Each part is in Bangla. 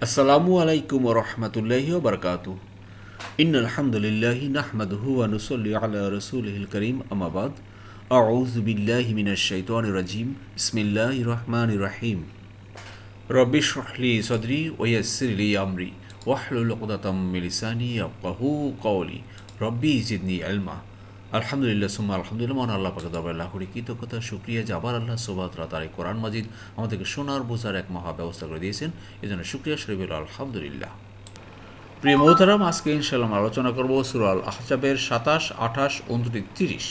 আসসালামু আলাইকুম রহমতুল্লাহি বরকাত ইন আলহামদুলিল্লাহি নাহমাদহু ওয়া নুসাল্লি আলা রাসূলিহিল করিম আমাবাদ আউযু বিল্লাহি মিনাশ শাইতানির রাজিম বিসমিল্লাহির রহমানির রহিম রব্বি শরহলি সদরি ওয়া ইয়াসসির লি আমরি ওয়াহলুল উকদাতাম মিন লিসানি ইয়াফকাহু কওলি রব্বি জিদনি ইলমা আলহামদুলিল্লাহ, সুম্মা আলহামদুলিল্লাহ, মহান আল্লাহ পাকে দরবারে লাখ কোটি কৃতজ্ঞতা, শুক্রিয়া, যে আবার আল্লাহ সোবাতরা তার এই কোরআন মাজিদ আমাদেরকে সোনার বোঝার এক মহা ব্যবস্থা করে দিয়েছেন। এই জন্য শুক্রিয়া, শরীফ আলহামদুলিল্লাহ। প্রিয় মোহতারাম, আজকে ইনশাল্লাম আলোচনা করব সুরাল আহজাবের সাতাশ, আঠাশ, উনত্রিশ, তিরিশ।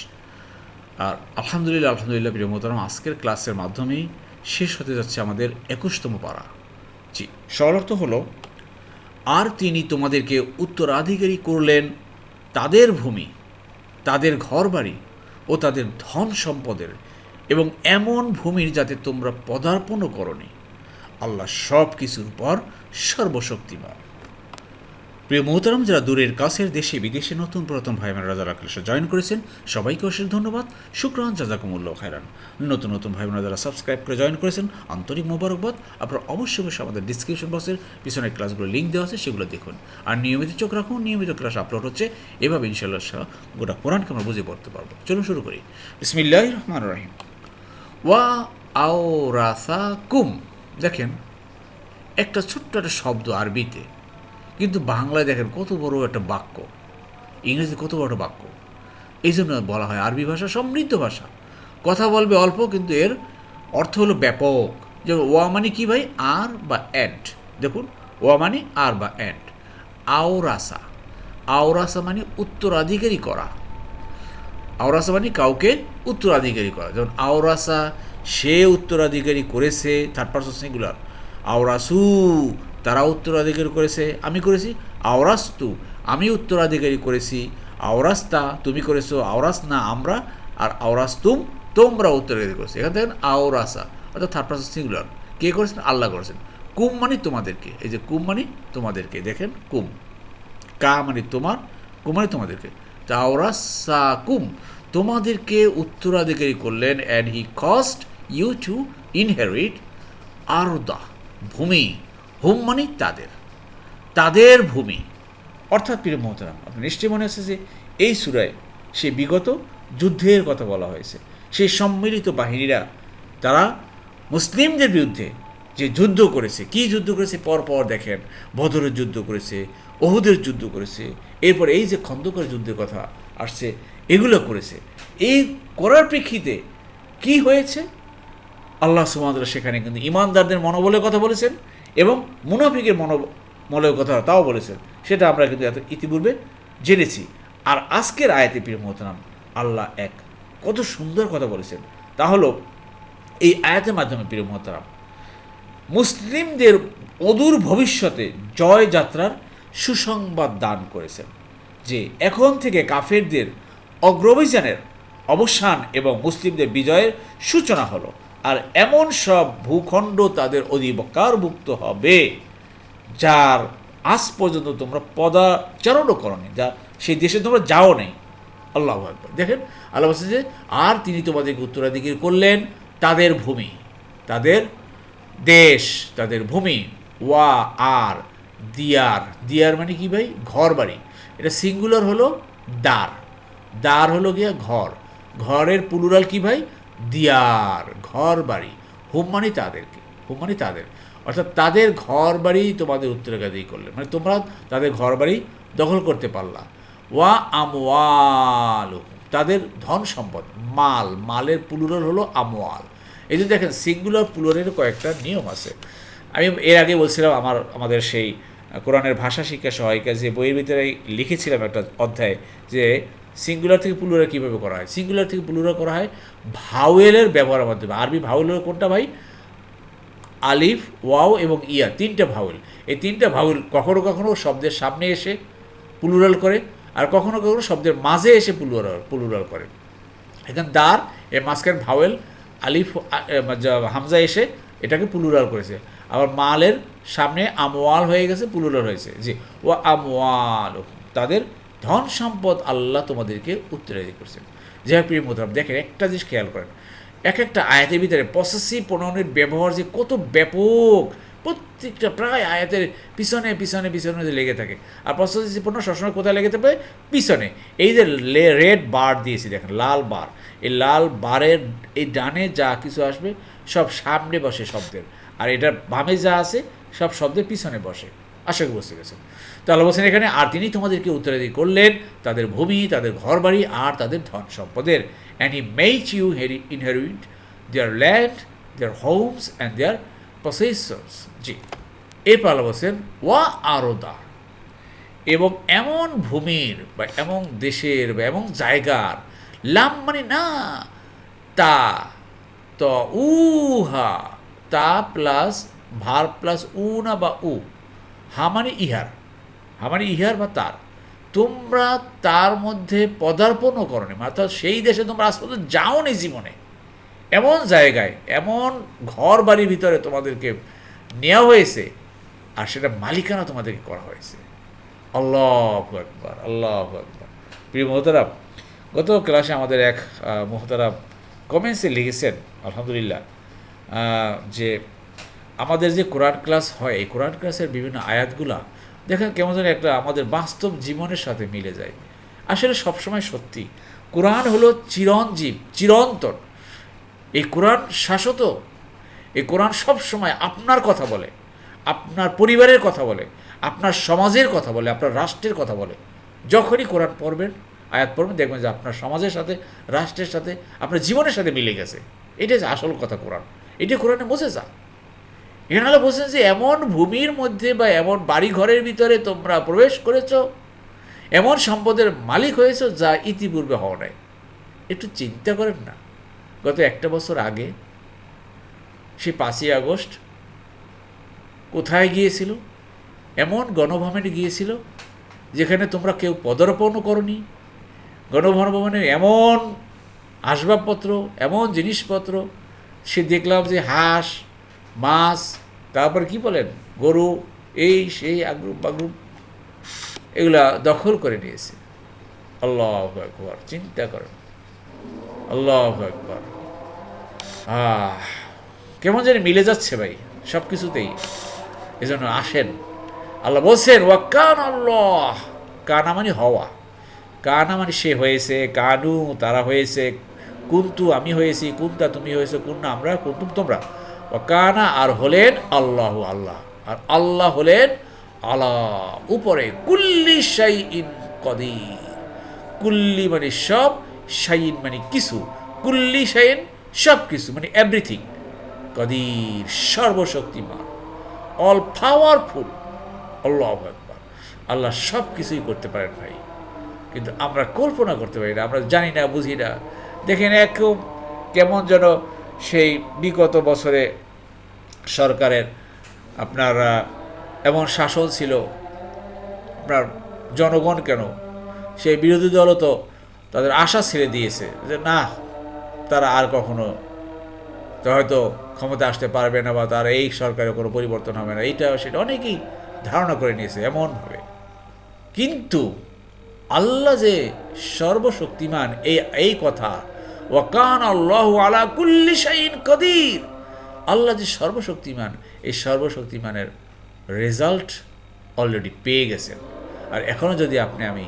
আর আলহামদুলিল্লাহ আলহামদুলিল্লাহ, প্রিয় মোহতারাম, আজকের ক্লাসের মাধ্যমেই শেষ হতে যাচ্ছে আমাদের একুশতম পাড়া জি সরলার্থ হলো, আর তিনি তোমাদেরকে উত্তরাধিকারী করলেন তাদের ভূমি তাদের ঘরবাড়ি ও তাদের ধন সম্পদের এবং এমন ভূমির যাতে তোমরা পদার্পণও করনি। আল্লাহ সব কিছুর পর সর্বশক্তিমান। প্রিয় মোহতারাম, যারা দূরের কাছের দেশে, বিদেশে নতুন প্রথম ভাই বোনেরা যারা ক্লাসে জয়েন করেছেন, সবাইকে অশেষ ধন্যবাদ। শুক্রান জাজাকুমুল্লাহ খায়রান। নতুন নতুন ভাই বোনেরা যারা সাবস্ক্রাইব করে জয়েন করেছেন। আন্তরিক মোবারকবাদ। আপনারা অবশ্যই অবশ্যই আমাদের ডিসক্রিপশন বক্সের পিছনের ক্লাসগুলো লিঙ্ক দেওয়া আছে, সেগুলো দেখুন। আর নিয়মিত চোখ রাখুন, নিয়মিত ক্লাস আপলোড হচ্ছে। এভাবে ইনশাল্লাহ গোটা কোরআনকে আমরা বুঝে পড়তে পারব। চলুন শুরু করি। বিসমিল্লাহ রহমান রহিম। ওয়া আও রাসা কুম দেখেন, একটা ছোট্ট একটা শব্দ আরবিতে। কিন্তু বাংলায় দেখেন কত বড় একটা বাক্য ইংরেজি কত বড় বাক্য। এই জন্য বলা হয় আরবি ভাষা সমৃদ্ধ ভাষা। কথা বলবে অল্প, কিন্তু এর অর্থ হলো ব্যাপক। যেমন ওয়া মানে কি ভাই? আর বা অ্যান্ড দেখুন, ওয়া মানে আর বা অ্যান্ড আওরাসা। আওরাসা মানে উত্তরাধিকারী করা। আওরাসা মানে কাউকে উত্তরাধিকারী করা। যেমন আওরাসা, সে উত্তরাধিকারী করেছে থার্ড পার্সন সিঙ্গুলার আওরাসু তারা উত্তরাধিকারী করেছে, আমি করেছি। আওরাস্তু, আমি উত্তরাধিকারী করেছি। আওরাস্তা, তুমি করেছ। আওরাস না, আমরা আর আওরাস্তুম, তোমরা উত্তরাধিকারী করেছ। এখান থেকে আওরাসা, অর্থাৎ থার্ড পার্সন সিঙ্গুলার কে করেছেন? আল্লাহ করেছেন। কুম মানে তোমাদেরকে। এই যে কুম মানে তোমাদেরকে। দেখেন কুম। কা মানে তোমার, কুম মানে তোমাদেরকে। তাওরাসা কুম, তোমাদেরকে উত্তরাধিকারী করলেন and he caused you to inherit আরদা, ভূমি। হুম মানে তাদের। তাদের ভূমি। অর্থাৎ প্রিয় মোহতারাম, আপনার নিশ্চয়ই মনে আছে যে এই সুরায় সে বিগত যুদ্ধের কথা বলা হয়েছে। সেই সম্মিলিত বাহিনীরা, তারা মুসলিমদের বিরুদ্ধে যে যুদ্ধ করেছে, কি যুদ্ধ করেছে, পরপর দেখেন, বদরের যুদ্ধ করেছে, ওহুদের যুদ্ধ করেছে, এরপর এই যে খন্দকার যুদ্ধের কথা আসছে, এগুলো করেছে। এই করার প্রেক্ষিতে কি হয়েছে? আল্লাহ সুমাদরা সেখানে কিন্তু ইমানদারদের মনোবলের কথা বলেছেন। এবং মুনাফিকের মনোবলের কথা তাও বলেছেন। সেটা আমরা কিন্তু এত ইতিপূর্বে জেনেছি। আর আজকের আয়াতে প্রিয় মোহতারাম আল্লাহ এক কত সুন্দর কথা বলেছেন। তা হলো, এই আয়াতের মাধ্যমে প্রিয় মোহতারাম, মুসলিমদের অদূর ভবিষ্যতে জয় যাত্রার সুসংবাদ দান করেছেন। যে এখন থেকে কাফেরদের অগ্রভিযানের অবসান এবং মুসলিমদের বিজয়ের সূচনা হলো। আর এমন সব ভূখণ্ড তাদের অধিকারভুক্ত হবে, যার আজ পর্যন্ত তোমরা পদাচারণও করনি, যা সেই দেশে তোমরা যাও নেই। আল্লাহ একবার দেখেন, আল্লাহ বলছে যে, আর তিনি তোমাদেরকে উত্তরাধিকার করলেন তাদের ভূমি, তাদের দেশ, তাদের ভূমি, ওয়া আর, দিয়ার। দিয়ার মানে কি ভাই? ঘর বাড়ি এটা সিঙ্গুলার হলো দ্বার। দ্বার হলো গিয়া ঘর। ঘরের পুলুরাল কি ভাই? দিয়ার ঘর বাড়ি হোম মানে তাদেরকে, হোম মানে তাদের। অর্থাৎ তাদের ঘর বাড়ি তোমাদের উত্তরাধিকারী করলে মানে তোমরা তাদের ঘর বাড়ি দখল করতে পারলা। ওয়া আমওয়াল তাদের ধন সম্পদ, মাল। মালের পুলুরাল হলো আমওয়াল। এই যে দেখেন সিঙ্গুলার পুলুরের কয়েকটা নিয়ম আছে। আমি এর আগে বলছিলাম আমার, আমাদের সেই কোরআনের ভাষা শিক্ষা সহায়িকা যে বইয়ের ভিতরে লিখেছিলাম একটা অধ্যায় যে সিঙ্গুলার থেকে পুলুরা কীভাবে করা হয়? সিঙ্গুলার থেকে পুলুরা করা হয় ভাওয়েলের ব্যবহারের মাধ্যমে। আরবি ভাওয়েলের কোনটা ভাই? আলিফ, ওয়াও এবং ইয়া, তিনটা ভাওয়েল এই তিনটা ভাওয়েল কখনো কখনো শব্দের সামনে এসে পুলুরাল করে আর কখনো কখনো শব্দের মাঝে এসে পুলুরাল পুলুরাল করে। এখানে দার, এর মাঝখানে ভাওয়েল আলিফ হামজা এসে এটাকে পুলুরাল করেছে। আবার মালের সামনে আমওয়াল হয়ে গেছে পুলুরাল হয়েছে। জি ও আমওয়াল তাদের ধন সম্পদ আল্লাহ তোমাদেরকে উত্তরাধিকার করছেন। যে প্রিয় মোতারাম দেখেন, একটা জিনিস খেয়াল করেন। এক একটা আয়াতের ভিতরে পসেসিভ প্রণয়নের ব্যবহার যে কত ব্যাপক, প্রত্যেকটা প্রায় আয়াতের পিছনে পিছনে পিছনে যে লেগে থাকে। আর প্রস্তুতি পণ্য সবসময় কোথায় লেগে থাকবে? পিছনে। এই যে রেড বার দিয়েছি, দেখেন, লাল বার এই লাল বারের এই ডানে যা কিছু আসবে, সব সামনে বসে শব্দের। আর এটার বামে যা আছে, সব শব্দের পিছনে বসে। আশা করি বুঝতে গেছেন তো আল্লাহ বলছেন, এখানে আর তিনি তোমাদেরকে উত্তরাধিকারী করলেন, তাদের ভূমি, তাদের ঘরবাড়ি আর তাদের ধন সম্পদের। অ্যান্ড হি মেইচ ইউ হেরি inherit their land their homes and their possessions জি। এরপর আল্লাহ বলছেন, ওয়া আরোদা। এবং এমন ভূমির বা এমন দেশের বা এমন জায়গার, লাম মানে না, তা, ত উহা তা প্লাস ভার প্লাস উ না বা উ। হা মানে ইহার, হা মানে ইহার বা তার। তোমরা তার মধ্যে পদার্পণও করনি, অর্থাৎ সেই দেশে তোমরা আজ পর্যন্ত যাওনি জীবনে। এমন জায়গায়, এমন ঘর বাড়ির ভিতরে তোমাদেরকে নেওয়া হয়েছে, আর সেটা মালিকানা তোমাদেরকে করা হয়েছে। আল্লাহ একবার আল্লাহ একবার প্রিয় মোহতারাম, গত ক্লাসে আমাদের এক মোহতারাম কমেন্টসে লিখেছেন, আলহামদুলিল্লাহ যে আমাদের যে কোরআন ক্লাস হয়, এই কোরআন ক্লাসের বিভিন্ন আয়াতগুলা দেখেন কেমন যেন একটা আমাদের বাস্তব জীবনের সাথে মিলে যায়। আসলে সবসময় সত্যি। কোরআন হলো চিরঞ্জীব, চিরন্তন। এই কোরআন শাশ্বত। এই কোরআন সবসময় আপনার কথা বলে। আপনার পরিবারের কথা বলে। আপনার সমাজের কথা বলে। আপনার রাষ্ট্রের কথা বলে। যখনই কোরআন পড়বেন, আয়াত পড়বেন, দেখবেন যে আপনার সমাজের সাথে, রাষ্ট্রের সাথে, আপনার জীবনের সাথে মিলে গেছে। এটাই আসল কথা কোরআন। এটা কোরআনে যা এখানে বলছেন যে এমন ভূমির মধ্যে বা এমন বাড়ি ঘরের ভিতরে তোমরা প্রবেশ করেছ, এমন সম্পদের মালিক হয়েছ যা ইতিপূর্বে হওয়া নাই। একটু চিন্তা করেন না। গত একটা বছর আগে সে পাঁচই আগস্ট, কোথায় গিয়েছিল? এমন গণভবনে গিয়েছিল যেখানে তোমরা কেউ পদার্পণও করনি। গণভবনের এমন আসবাবপত্র, এমন জিনিসপত্র, সে দেখলাম যে হাঁস, মাছ তারপর কি বলেন? গরু, এই, সেই, আগ্রুপ, বাগ্রুপ, এগুলা দখল করে নিয়েছে। আল্লাহ একবার চিন্তা করেন। আল্লাহ একবার আহ, কেমন জানি মিলে যাচ্ছে ভাই সব কিছুতেই এজন্য আসেন। আল্লাহ বলছেন, ওয়া কান আল্লাহ কানা মানে হওয়া। কানা মানে সে হয়েছে, কানু, তারা হয়েছে, কুন্তু আমি হয়েছি, কুন্তা তুমি হয়েছে, কুন্না আমরা, কুন্তুম তোমরা। ও কানা আর হলেন আল্লাহ আল্লাহ। আর আল্লাহ হলেন আল্লাহ উপরে কুল্লি শাই ইন কদির। কুল্লি মানে সব শাইন মানে কিছু। কুল্লি শাইন সব কিছু মানে এভরিথিং কদির সর্বশক্তিমান। অল পাওয়ারফুল আল্লাহ একবার আল্লাহ সব কিছুই করতে পারেন ভাই। কিন্তু আমরা কল্পনা করতে পারি না, আমরা জানি না, বুঝি না। দেখেন একদম কেমন যেন সেই বিগত বছরে সরকারের আপনার এমন শাসন ছিল, আপনার জনগণ কেন? সেই বিরোধী দলও তো তাদের আশা ছেড়ে দিয়েছে যে না, তারা আর কখনো হয়তো ক্ষমতা আসতে পারবে না বা তার এই সরকারের কোনো পরিবর্তন হবে না। এইটা সেটা অনেকেই ধারণা করে নিয়েছে এমনভাবে। কিন্তু আল্লাহ যে সর্বশক্তিমান, এই এই কথা ওয়াকান আল্লাহ আলা কুল্লি কদির। আল্লাহ যে সর্বশক্তিমান, এই সর্বশক্তিমানের রেজাল্ট অলরেডি পেয়ে গেছেন। আর এখনও যদি আপনি আমি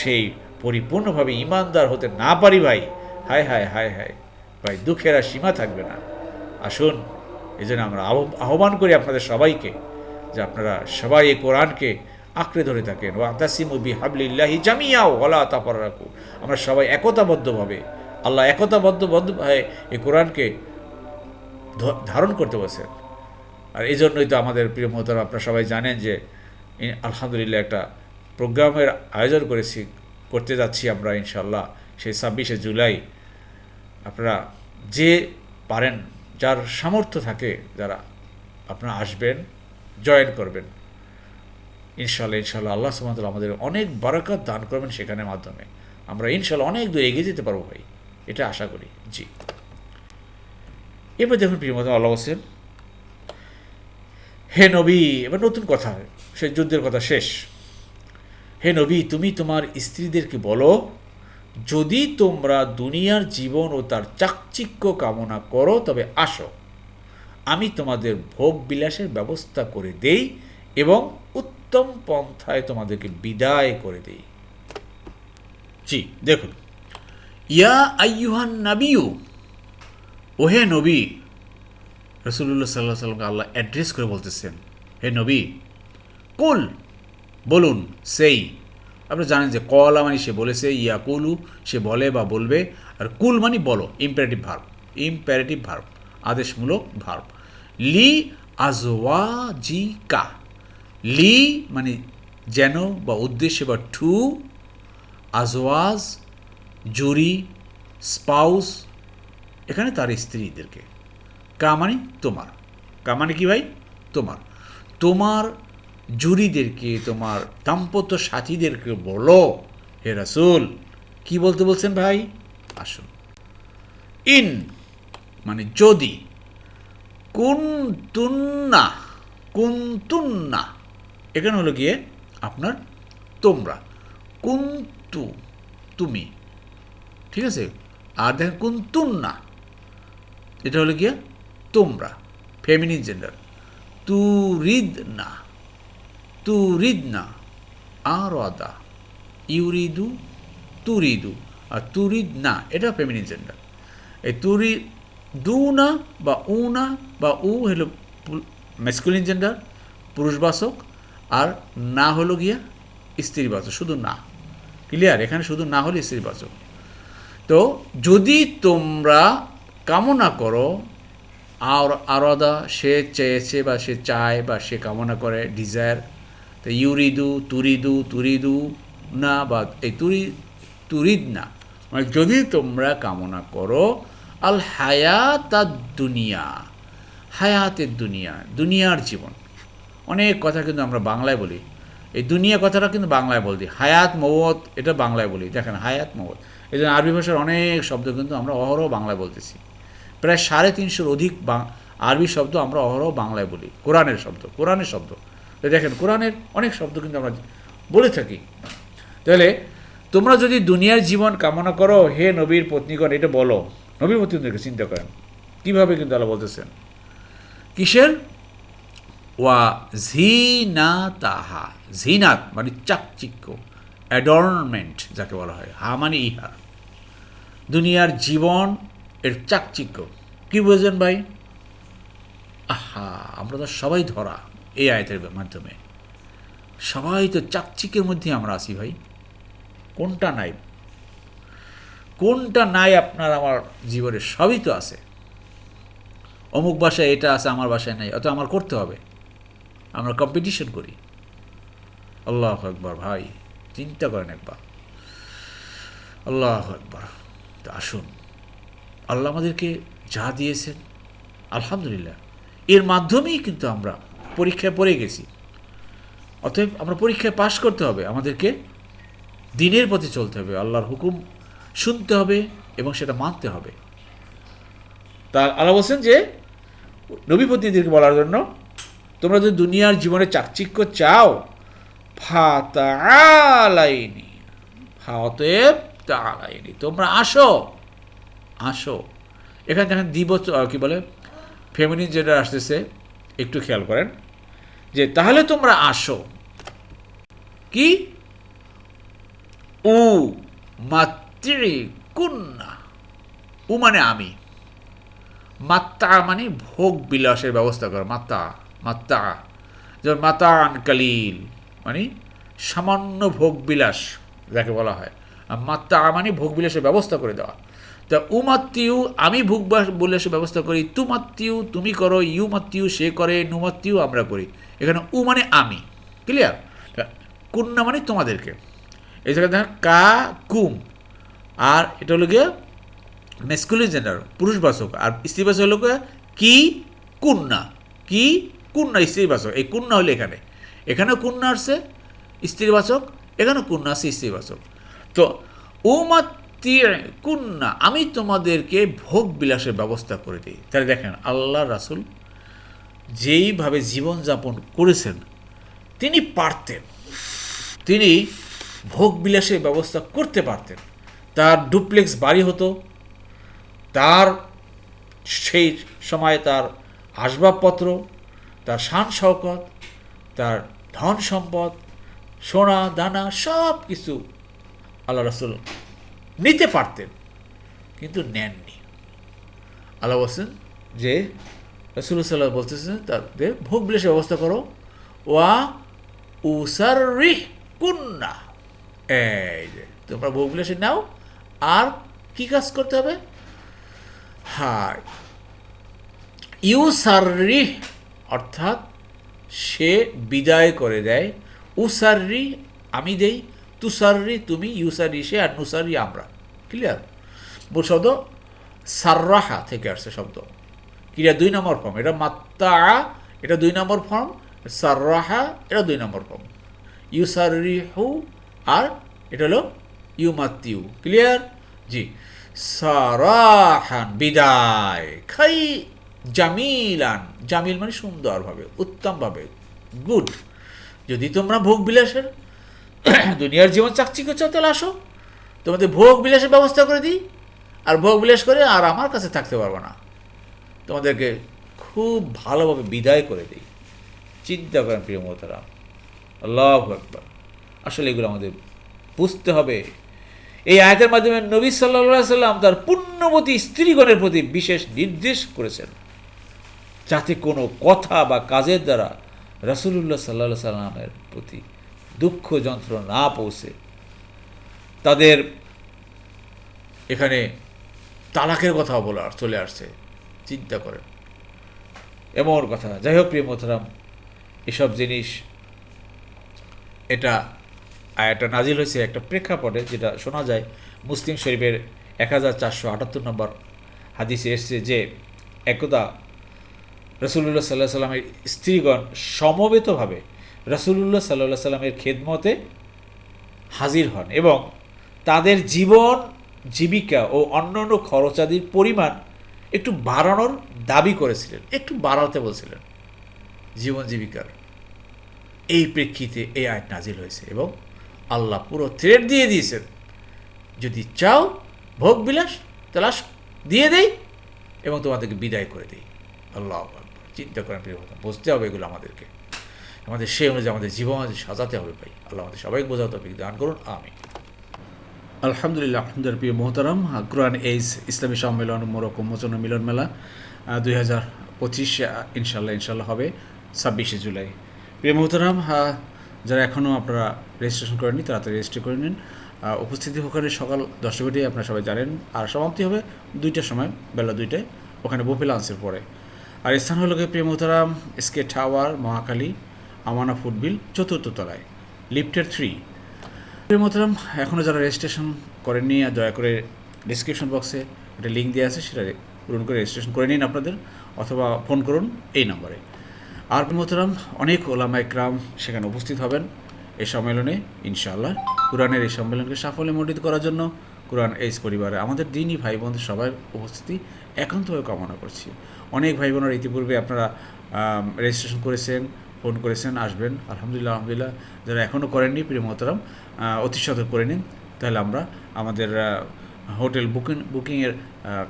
সেই পরিপূর্ণভাবে ইমানদার হতে না পারি ভাই, হায় হায় হায় হায়, ভাই দুঃখের আর সীমা থাকবে না। আসুন, এই জন্য আমরা আহ্বান করি আপনাদের সবাইকে যে আপনারা সবাই এই কোরআনকে আঁকড়ে ধরে থাকেন। ও বি হাবলিল্লাহি জামিয়াও ওলা তাপর রাখু আমরা সবাই একতাবদ্ধভাবে, আল্লাহ একতাবদ্ধ বদ্ধ হয়ে এই কোরআনকে ধারণ করতে বসেন। আর এই জন্যই তো আমাদের প্রিয় মহতর, আপনারা সবাই জানেন যে আলহামদুলিল্লাহ একটা প্রোগ্রামের আয়োজন করেছি, করতে যাচ্ছি আমরা ইনশাল্লাহ সেই ছাব্বিশে জুলাই। আপনারা যে পারেন, যার সামর্থ্য থাকে, যারা আপনারা আসবেন, জয়েন করবেন। ইনশাল্লাহ ইনশাল্লাহ আল্লাহ সুমতল আমাদের অনেক বারাকাত দান করবেন সেখানের মাধ্যমে। আমরা ইনশাল্লাহ অনেক দূর এগিয়ে যেতে পারব ভাই, এটা আশা করি, জি। এবার দেখুন প্রিয় মতো, আল্লাহ বলছেন, হে নবী, এবার নতুন কথা, সে যুদ্ধের কথা শেষ। হে নবী, তুমি তোমার স্ত্রীদেরকে বলো, যদি তোমরা দুনিয়ার জীবন ও তার চাকচিক্য কামনা করো, তবে আসো। আমি তোমাদের ভোগ বিলাসের ব্যবস্থা করে দেই এবং পন্থায় তোমাদেরকে বিদায় করে দেই। জি, দেখুন। ইয়া আইয়ুহান নাবিউ ওহে নবী রসুল্লাহ সাল্লাহ সাল্লামকে আল্লাহ অ্যাড্রেস করে বলতেছেন, হে নবী, কুল, বলুন, সেই। আপনি জানেন যে কলা মানে সে বলেছে, ইয়া কুলু, সে বলে বা বলবে, আর কুল মানে বলো ইম্পারেটিভ ভার্ব ইম্পারেটিভ ভার্ব আদেশমূলক ভার্ব লি আজওয়া জি কা লি মানে যেন বা উদ্দেশ্যে বা টু, আজওয়াজ, জুরি, স্পাউস, এখানে তার স্ত্রীদেরকে। কা মানে তোমার। কা মানে কি ভাই? তোমার। তোমার জুরিদেরকে, তোমার দাম্পত্য সাথীদেরকে বলো, হে রাসুল, কি বলতে বলছেন ভাই? আসুন। ইন মানে যদি। কুন্তুন্না কুন্তুন্না। এখানে হলো গিয়ে আপনার তোমরা। কুন্তু, তুমি। ঠিক আছে? আর দেখেন কুন্তুন না এটা হলো গিয়ে তোমরা ফেমিনিন জেন্ডার তু রিদ না তু রিদ না আর আদা ইউরিদু, তুরিদু। আর তুরিদ না এটা ফেমিনিন জেন্ডার এই তুরি দু না বা উ না বা উ হলো মেসকুলিন জেন্ডার পুরুষবাচক। আর না হলো গিয়া স্ত্রীবাচক, শুধু না। ক্লিয়ার এখানে শুধু না হলে স্ত্রীবাচক। তো যদি তোমরা কামনা করো, আর আরদা, সে চেয়েছে বা সে চায় বা সে কামনা করে ডিজায়ার তো ইউরিদু, তুরিদু তুরিদু না বা এই তুরি, তুরিদ না। মানে যদি তোমরা কামনা করো, আল হায়াত দুনিয়া, হায়াতের দুনিয়া, দুনিয়ার জীবন। অনেক কথা কিন্তু আমরা বাংলায় বলি। এই দুনিয়া কথাটা কিন্তু বাংলায় বলছি হায়াত মৌত এটা বাংলায় বলি। দেখেন, হায়াত মৌত এই জন্য আরবি ভাষার অনেক শব্দ কিন্তু আমরা অহরহ বাংলায় বলতেছি। প্রায় সাড়ে তিনশোর অধিক আরবি শব্দ আমরা অহরহ বাংলায় বলি। কোরআনের শব্দ কোরআনের শব্দ। দেখেন, কোরআনের অনেক শব্দ কিন্তু আমরা বলে থাকি। তাহলে তোমরা যদি দুনিয়ার জীবন কামনা করো, হে নবীর পত্নীগণ, এটা বলো। নবীর পত্নীদেরকে চিন্তা করেন। কীভাবে কিন্তু আল্লাহ বলতেছেন? কিসের? ওয়া ঝিনা তাহা ঝিনাত মানে চাকচিক্য অ্যাডর্নমেন্ট যাকে বলা হয়, হা মানে ইহা। দুনিয়ার জীবন এর চাকচিক্য। কি বুঝলেন ভাই? আহা, আমরা তো সবাই ধরা এই আয়তের মাধ্যমে। সবাই তো চাকচিকের মধ্যে আমরা আছি ভাই। কোনটা নাই? কোনটা নাই আপনার আমার জীবনে? সবই তো আছে। অমুক বাসায় এটা আছে, আমার বাসায় নাই অত আমার করতে হবে। আমরা কম্পিটিশন করি। আল্লাহ একবার ভাই, চিন্তা করেন একবার। আল্লাহ একবার তা আসুন, আল্লাহ আমাদেরকে যা দিয়েছেন, আলহামদুলিল্লাহ। এর মাধ্যমেই কিন্তু আমরা পরীক্ষায় পড়ে গেছি। অতএব আমরা পরীক্ষায় পাশ করতে হবে, আমাদেরকে দিনের পথে চলতে হবে। আল্লাহর হুকুম শুনতে হবে এবং সেটা মানতে হবে। তা আল্লাহ বলছেন যে নবীপতিদেরকে বলার জন্য তোমরা যদি দুনিয়ার জীবনে চাকচিক্য চাও ফাতালাইনি ফাতএব তালাইনি তোমরা আসো আসো। এখানে দেখেন দ্বিবচ কি বলে? ফেমিনিন যেটা আসতেছে, একটু খেয়াল করেন, যে তাহলে তোমরা আসো। কি? উ মাতৃ কুন্না উ মানে আমি। মাত্তা মানে ভোগ বিলাসের ব্যবস্থা করা, মাত্তা। মাত্তা যেমন মাতান কালিল মানে সামান্য ভোগ বিলাস যাকে বলা হয়। আর মাত্তা মানে ভোগ বিলাসের ব্যবস্থা করে দেওয়া। তা উমাত্তিউ, আমি ভোগ বিলাসের ব্যবস্থা করি, তুমাত্তিউ তুমি করো ইউ মাত্তিউ সে করে, নুমাত্তিউ আমরা করি। এখানে উ মানে আমি, ক্লিয়ার? কুন্না মানে তোমাদেরকে। এই জায়গায় দেখেন কা কুম, আর এটা হলো গিয়ে মেসকুলিন জেন্ডার পুরুষবাচক, আর স্ত্রীবাচক হলো কি কুন্না, কি কুন্না স্ত্রীবাচক, এই কুন্না হলো এখানে। এখানেও কুন্না আসছে, স্ত্রীবাচক, এখানেও কুন্না আসছে, স্ত্রীবাচক। তো উমাত্তি কুন্না, আমি তোমাদেরকে ভোগ বিলাসের ব্যবস্থা করে দিই। তাহলে দেখেন, আল্লাহ রাসুল যেইভাবে জীবনযাপন করেছেন, তিনি পারতেন। তিনি ভোগ বিলাসের ব্যবস্থা করতে পারতেন। তার ডুপ্লেক্স বাড়ি হতো, তার সেই সময় তার আসবাবপত্র তার শান শওকত, তার ধন সম্পদ, সোনা, দানা, সব কিছু আল্লাহ রসুল নিতে পারতেন, কিন্তু নেননি। আল্লাহ বলছেন যে, রসুল সাল্লাহ বলতেছেন, তাদের ভোগ বিলাসের ব্যবস্থা করো। ওয়া উসারি কুন্না এই যে, তোমরা ভোগ বিলাসে নাও, আর কি কাজ করতে হবে? হ্যাঁ। ইউসারি অর্থাৎ সে বিদায় করে দেয় উসারি আমি দেই তুসারি তুমি ইউসারি সে, আর নুসারি আমরা। ক্লিয়ার মূল শব্দ সার্রাহা থেকে আসছে শব্দ। ক্রিয়া দুই নম্বর ফর্ম, এটা মাত্তা এটা দুই নম্বর ফর্ম, সার্রাহা, এটা দুই নম্বর ফর্ম। ইউসারিহু আর এটা হলো ইউমাত্তিউ। ক্লিয়ার জি। সারাহান বিদায়। খাই। জামিলান, জামিল মানে সুন্দরভাবে, উত্তমভাবে, গুড। যদি তোমরা ভোগ বিলাসের দুনিয়ার জীবন চাকচিক্য চাও, তাহলে আসো। তোমাদের ভোগ বিলাসের ব্যবস্থা করে দিই, আর ভোগ বিলাস করে আর আমার কাছে থাকতে পারব না। তোমাদেরকে খুব ভালোভাবে বিদায় করে দিই। চিন্তা করেন প্রিয় মহতারা। আল্লাহ একবার আসলে এগুলো আমাদের বুঝতে হবে। এই আয়াতের মাধ্যমে নবী সাল্লা সাল্লাম তার পুণ্যবতী স্ত্রীগণের প্রতি বিশেষ নির্দেশ করেছেন। যাতে কোনো কথা বা কাজের দ্বারা রসুল্লাহ সাল্লা সাল্লামের প্রতি দুঃখ যন্ত্র না পৌঁছে। তাদের এখানে তালাকের কথা বলা চলে আসছে, চিন্তা করেন। এমন কথা। যাই হোক, প্রিয় মোহতারাম, এসব জিনিস, এটা আয়াটা নাজিল হয়েছে একটা প্রেক্ষাপটে যেটা শোনা যায়। মুসলিম শরীফের এক হাজার চারশো আটাত্তর নম্বর হাদিসে এসছে যে, একদা রসুল্লাহ সাল্লাহ সাল্লামের স্ত্রীগণ সমবেতভাবে রসুল্লাহ সাল্লাহ সাল্লামের খেদমতে হাজির হন এবং তাদের জীবন, জীবিকা ও অন্যান্য খরচাদির পরিমাণ একটু বাড়ানোর দাবি করেছিলেন, একটু বাড়াতে বলছিলেন জীবন জীবিকার এই প্রেক্ষিতে এই আইন নাজিল হয়েছে এবং আল্লাহ পুরো থ্রেড দিয়ে দিয়েছেন, যদি চাও ভোগ বিলাস তালাশ দিয়ে দেই এবং তোমাদেরকে বিদায় করে দেই আল্লাহ। চিন্তা করেন প্রিয় বুঝতে হবে এগুলো আমাদেরকে। আমাদের সেই অনুযায়ী আমাদের জীবন সাজাতে হবে ভাই। আল্লাহ আমাদের সবাইকে বোঝাতে হবে দান করুন আমি আলহামদুলিল্লাহ আলহামদুলিল্লাহ প্রিয় মোহতারাম, কোরআন এইজ ইসলামী সম্মেলন মোরক মোচন মিলন মেলা দুই হাজার পঁচিশ ইনশাল্লাহ ইনশাল্লাহ হবে ছাব্বিশে জুলাই। প্রিয় মোহতারাম যারা এখনও আপনারা রেজিস্ট্রেশন করেননি, তাড়াতাড়ি রেজিস্ট্রি করে নিন। উপস্থিতি ওখানে সকাল দশটা বেটে আপনারা সবাই জানেন। আর সমাপ্তি হবে দুইটার সময়, বেলা দুইটায়, ওখানে বুফে লাঞ্চের পরে। আর স্থান হলো গিয়ে প্রিয় মোহতারাম এসকে টাওয়ার মহাকালী আমানা ফুটবিল, চতুর্থ তলায়, লিফটের থ্রি প্রিয় মোহতারাম এখনও যারা রেজিস্ট্রেশন করেননি, আর দয়া করে ডিসক্রিপশন বক্সে একটা লিঙ্ক দেওয়া আছে, সেটা পূরণ করে রেজিস্ট্রেশন করে নিন আপনাদের, অথবা ফোন করুন এই নম্বরে। আর মোহতারাম অনেক ওলামা একরাম সেখানে উপস্থিত হবেন এই সম্মেলনে, ইনশাআল্লাহ। কোরআনের এই সম্মেলনকে সাফল্যে মণ্ডিত করার জন্য কোরআন এইস পরিবারে আমাদের দিনই ভাই বোনদের সবার উপস্থিতি একান্তভাবে কামনা করছি। অনেক ভাই বোনেরা ইতিপূর্বে আপনারা রেজিস্ট্রেশন করেছেন ফোন করেছেন, আসবেন। আলহামদুলিল্লাহ আলহামদুলিল্লাহ। যারা এখনও করেননি, প্রিয় মোহতারাম অতি সতর্ক করে নিন। তাহলে আমরা আমাদের হোটেল বুকিং, বুকিংয়ের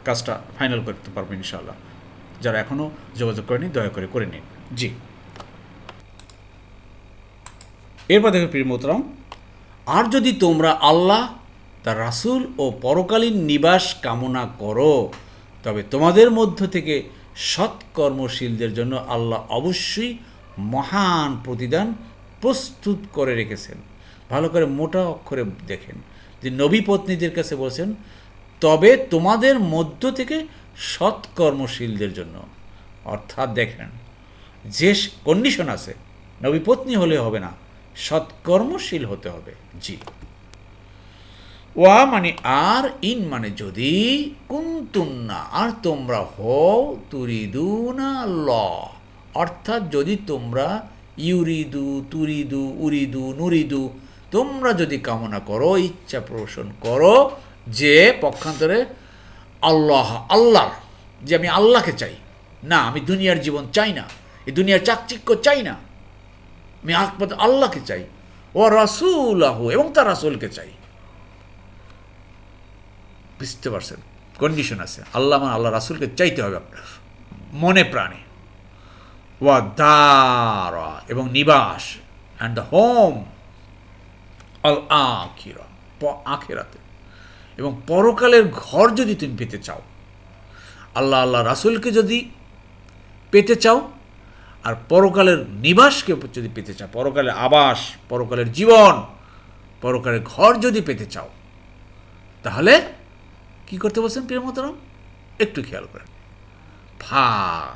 কাজটা ফাইনাল করতে পারব ইনশাআল্লাহ। যারা এখনও যোগাযোগ করেনি দয়া করে করে নিন। জি। এরপর দেখো, প্রিয় মোহতারাম, আর যদি তোমরা আল্লাহ, তার রাসূল ও পরকালীন নিবাস কামনা করো, তবে তোমাদের মধ্য থেকে সৎকর্মশীলদের জন্য আল্লাহ অবশ্যই মহান প্রতিদান প্রস্তুত করে রেখেছেন। ভালো করে মোটা অক্ষরে দেখেন। যে নবী পত্নীদের কাছে বলছেন, তবে তোমাদের মধ্য থেকে সৎকর্মশীলদের জন্য। অর্থাৎ দেখেন, যে কন্ডিশন আছে, নবী পত্নী হলে হবে না, সৎকর্মশীল হতে হবে। জি। ওয়া মানে আর ইন মানে যদি কুন্তুন্না, আর তোমরা হও তুরিদুনা ল, অর্থাৎ যদি তোমরা ইউরিদু, তুরিদু, উরিদু, নুরিদু, তোমরা যদি কামনা করো, ইচ্ছা পোষণ করো যে পক্ষান্তরে আল্লাহ আল্লাহ যে আমি আল্লাহকে চাই। না, আমি দুনিয়ার জীবন চাই না, এই দুনিয়ার চাকচিক্য চাই না। আমি একমাত্র আল্লাহকে চাই। ও রাসুলাহ, এবং তার রাসুলকে চাই। বুঝতে পারছেন? কন্ডিশন আছে। আল্লাহ মানে আল্লাহ রাসুলকে চাইতে হবে আপনার। মনে প্রাণে। ওয়া দারা এবং নিবাস। অ্যান্ড দ্য হোম আল আখিরা। আখেরাতে। এবং পরকালের ঘর যদি তুমি পেতে চাও। আল্লাহ আল্লাহ রাসুলকে যদি পেতে চাও, আর পরকালের নিবাসকে যদি পেতে চাও, পরকালের আবাস, পরকালের জীবন, পরকালের ঘর যদি পেতে চাও, তাহলে কি করতে বলছেন প্রিয় মতরম একটু খেয়াল করেন। ফা,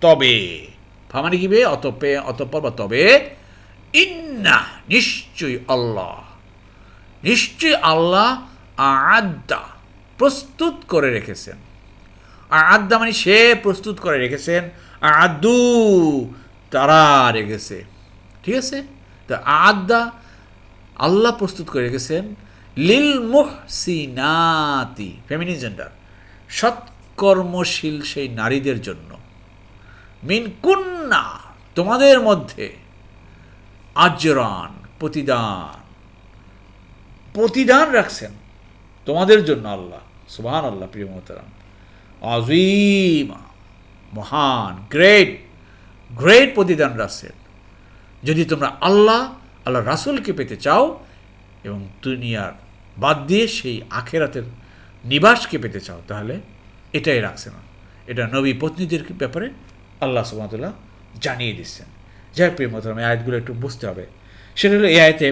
তবে, ফা মানে কি বে? অতপে, অতপর বা তবে, ইন্না নিশ্চয়ই আল্লাহ। নিশ্চয়ই আল্লাহ আদা প্রস্তুত করে রেখেছেন। আদা মানে সে প্রস্তুত করে রেখেছেন আদু তারা রেখেছে। ঠিক আছে? তো আদা আল্লাহ প্রস্তুত করে রেখেছেন লিল মুহসিনাতি ফেমিনি জেন্ডার সৎকর্মশীল সেই নারীদের জন্য। মিন কুন্না, তোমাদের মধ্যে আজরান, প্রতিদান। প্রতিদান রাখছেন তোমাদের জন্য আল্লাহ সুবহান আল্লাহ প্রিয় মোহতারাম। আজিমা মহান, গ্রেট গ্রেট প্রতিদান রাখছেন। যদি তোমরা আল্লাহ আল্লাহ রাসুলকে পেতে চাও এবং দুনিয়ার বাদ দিয়ে সেই আখেরাতের নিবাসকে পেতে চাও, তাহলে এটাই রাখছে না। এটা নবী পত্নীদের ব্যাপারে আল্লাহ সুবাহতুল্লাহ জানিয়ে দিচ্ছেন। যাই প্রিয় মতলাম এই আয়াতগুলো একটু বুঝতে হবে। সেটা হলো এই আয়তে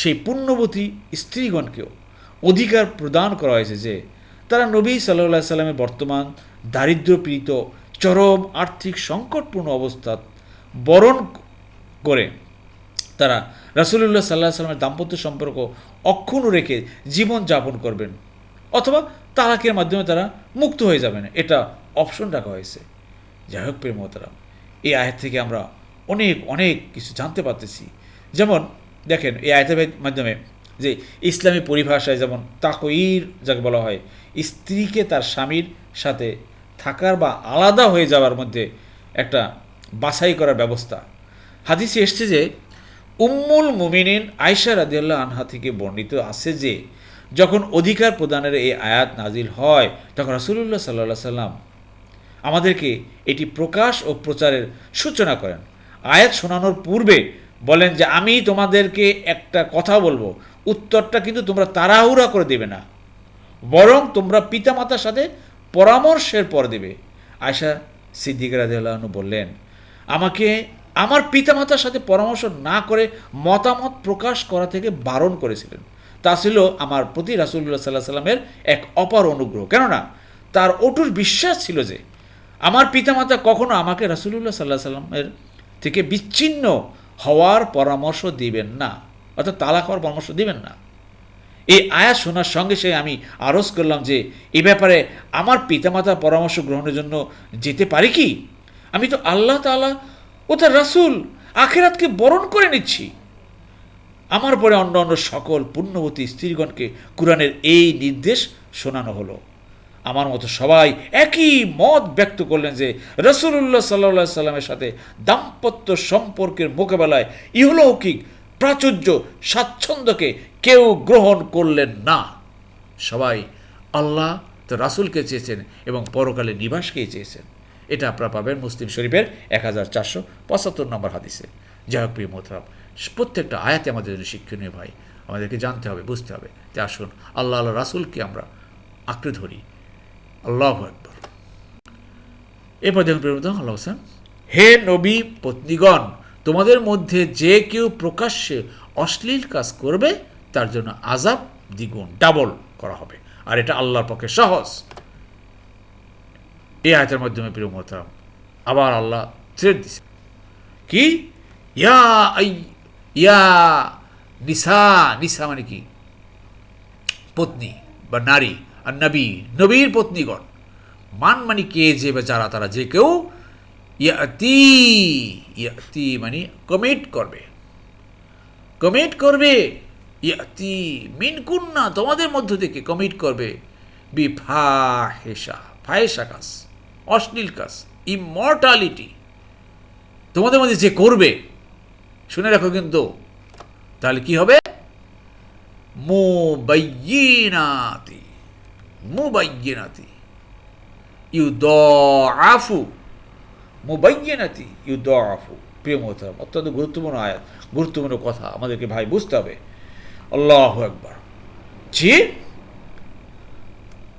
সেই পুণ্যবতী স্ত্রীগণকেও অধিকার প্রদান করা হয়েছে যে তারা নবী সাল্লাহ সাল্লামের বর্তমান দারিদ্র্যপীড়িত, চরম আর্থিক সংকটপূর্ণ অবস্থা বরণ করে তারা রাসুলুল্লাহ সাল্লাহ সাল্লামের দাম্পত্য সম্পর্ক অক্ষুণ্ণ রেখে জীবন যাপন করবেন। অথবা তালাকের মাধ্যমে তারা মুক্ত হয়ে যাবেন। এটা অপশন রাখা হয়েছে। যাই হোক প্রেমতারা এই আয়াত থেকে আমরা অনেক অনেক কিছু জানতে পারতেছি। যেমন, দেখেন, এই আয়াতের মাধ্যমে যে ইসলামী পরিভাষায় যেমন তাকইর যাকে বলা হয়, স্ত্রীকে তার স্বামীর সাথে থাকার বা আলাদা হয়ে যাওয়ার মধ্যে একটা বাছাই করার ব্যবস্থা। হাদিসে এসছে যে উম্মুল মুমিনিন আয়সা রাদিয়াল্লাহ আনহা থেকে বর্ণিত আছে যে, যখন অধিকার প্রদানের এই আয়াত নাজিল হয়, তখন রাসুলুল্লাহ সাল্লাহ সাল্লাম আমাদেরকে এটি প্রকাশ ও প্রচারের সূচনা করেন। আয়াত শোনানোর পূর্বে বলেন যে, আমি তোমাদেরকে একটা কথা বলব। উত্তরটা কিন্তু তোমরা তাড়াহুড়া করে দেবে না। বরং তোমরা পিতামাতার সাথে পরামর্শের পর দেবে। আয়সা সিদ্দিক রাজিউল্লাহনু বললেন, আমাকে আমার পিতামাতার সাথে পরামর্শ না করে মতামত প্রকাশ করা থেকে বারণ করেছিলেন। তা ছিল আমার প্রতি রাসুল্লাহ সাল্লাহ সাল্লামের এক অপার অনুগ্রহ। কেননা তার অটুর বিশ্বাস ছিল যে আমার পিতামাতা কখনো আমাকে রাসুলুল্লাহ সাল্লাহ সাল্লামের থেকে বিচ্ছিন্ন হওয়ার পরামর্শ দিবেন না, অর্থাৎ তালাক হওয়ার পরামর্শ দিবেন না। এই আয়াত শোনার সঙ্গে সে আমি আরজ করলাম যে, এ ব্যাপারে আমার পিতামাতার পরামর্শ গ্রহণের জন্য যেতে পারি কি? আমি তো আল্লাহ তালা ও তার রাসুল, আখেরাতকে বরণ করে নিচ্ছি। আমার পরে অন্য অন্য সকল পুণ্যবতী স্ত্রীগণকে কোরআনের এই নির্দেশ শোনানো হলো। আমার মতো সবাই একই মত ব্যক্ত করলেন যে রসুল্লাহ সাল্লা সাল্লামের সাথে দাম্পত্য সম্পর্কের মোকাবেলায় ইহলৌকিক প্রাচুর্য স্বাচ্ছন্দ্যকে কেউ গ্রহণ করলেন না। সবাই আল্লাহ তো রাসুলকে চেয়েছেন এবং পরকালে নিবাসকেই চেয়েছেন। এটা আপনারা পাবেন মুসলিম শরীফের এক হাজার চারশো পঁচাত্তর নম্বর হাদিসে। যাই হোক প্রিয় মোহতারাম, প্রত্যেকটা আয়াতে আমাদের জন্য শিক্ষণীয় ভাই, আমাদেরকে জানতে হবে, বুঝতে হবে যে আসুন, আল্লাহ আল্লাহ রাসুলকে আমরা আঁকড়ে ধরি। আল্লাহ একবার এরপর দেখুন প্রিয় মোহতারাম, আল্লাহ হোসেন হে নবী পত্নীগণ, তোমাদের মধ্যে যে কেউ প্রকাশ্যে অশ্লীল কাজ করবে, তার জন্য আজাব দ্বিগুণ, ডাবল করা হবে। আর এটা আল্লাহর পক্ষে সহজ। এই আয়তের মাধ্যমে প্রিয় মোহতারাম, আবার আল্লাহ থ্রেড দিছে। কি? ইয়া ইয়া নিসা নিসা মানে কি? পত্নী বা নারী আর নবী নবীর পত্নীগণ। মান মানে কে, যে বা যারা তারা যে কেউ ইয়াতি ইয়াতি মানে কমিট করবে। কমিট করবে, ইয়াতি মিন কুন্না তোমাদের মধ্য থেকে কমিট করবে। বিফাহেসা ফাহেসা কাজ। অশ্লীল কাজ ইমর্টালিটি তোমাদের মধ্যে যে করবে, শুনে রাখো কিন্তু। তাহলে কি হবে? মুবাইয়িনাতি মুবাইয়িনাতি। ইউ দ আফু মুবাইয়ানাতি ইউদাফু প্রিয় মোহতারাম, অত্যন্ত গুরুত্বপূর্ণ আয়াত, গুরুত্বপূর্ণ কথা, আমাদেরকে ভাই বুঝতে হবে। আল্লাহ একবার যে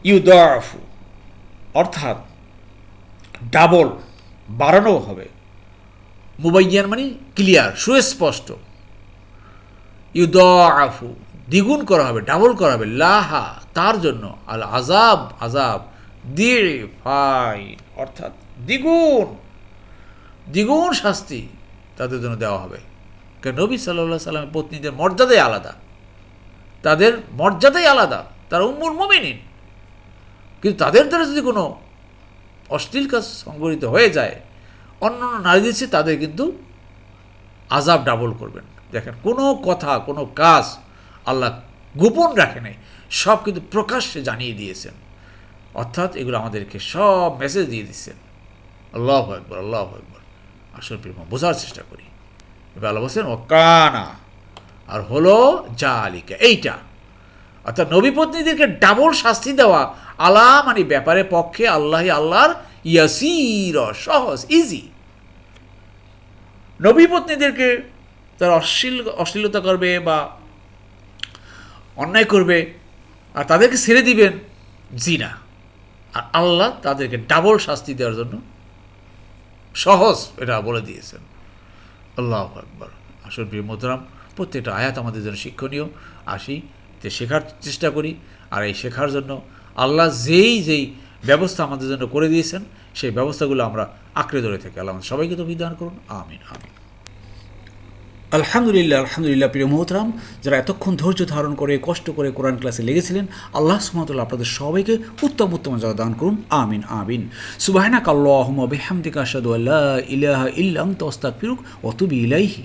ইউদাফু অর্থাৎ ডাবল বাড়ানো হবে। মুবাইয়ান মানে ক্লিয়ার, সুস্পষ্ট। ইউদাফু দ্বিগুণ করা হবে, ডাবল করা হবে। লাহা, তার জন্য আল আজাব আজাব দি ফাই অর্থাৎ দ্বিগুণ। দ্বিগুণ শাস্তি তাদের জন্য দেওয়া হবে। কারণ নবী সাল্লাহ সাল্লামের পত্নীদের মর্যাদাই আলাদা। তাদের মর্যাদাই আলাদা, তারা উম্মুর মমিনিন। কিন্তু তাদের দ্বারা যদি কোনো অশ্লীল কাজ সংগঠিত হয়ে যায় অন্য অন্য নারীদের চেয়ে তাদের কিন্তু আজাব ডাবল করবেন। দেখেন, কোনো কথা, কোনো কাজ আল্লাহ গোপন রাখে নাই, সব কিন্তু প্রকাশ্যে জানিয়ে দিয়েছেন। অর্থাৎ এগুলো আমাদেরকে সব মেসেজ দিয়ে দিচ্ছেন। আল্লাহ একবার আল্লাহ একবার আসল প্রেম বোঝার চেষ্টা করি। এবার আল্লাহ বলছেন ও কানা আর হলো, জালিকা এইটা। অর্থাৎ নবী পত্নীদেরকে ডাবল শাস্তি দেওয়া আলা মানে ব্যাপারে পক্ষে আল্লাহ আল্লাহর ইয়াসির, সহজ ইজি নবী পত্নীদেরকে তারা অশ্লীল, অশ্লীলতা করবে বা অন্যায় করবে আর তাদেরকে ছেড়ে দিবেন জিনা। আর আল্লাহ তাদেরকে ডাবল শাস্তি দেওয়ার জন্য সহজ এটা বলে দিয়েছেন। আল্লাহ আকবর। আসল প্রিয় মোহতারাম, প্রত্যেকটা আয়াত আমাদের জন্য শিক্ষণীয়। আসি, তে শেখার চেষ্টা করি। আর এই শেখার জন্য আল্লাহ যেই যেই ব্যবস্থা আমাদের জন্য করে দিয়েছেন, সেই ব্যবস্থাগুলো আমরা আঁকড়ে ধরে থাকি। আল্লাহ আমাদের সবাইকে তো বিধান করুন। আমিন আমিন। আলহামদুলিল্লাহ আলহামদুলিল্লাহ, প্রিয় মোহতরাম, যারা এতক্ষণ ধৈর্য ধারণ করে, কষ্ট করে কোরআন ক্লাসে লেগেছিলেন, আল্লাহ সুমতুল্লাহ আপনাদের সবাইকে উত্তম উত্তম যারা দান করুন। আমিন আমিন। সুবাহনা কাল্লাহম বেহামদিকা আসাদু আল্লাহ ইলাহা ইল্লাম তস্তাক ফিরুক অতুবি ইলাইহি।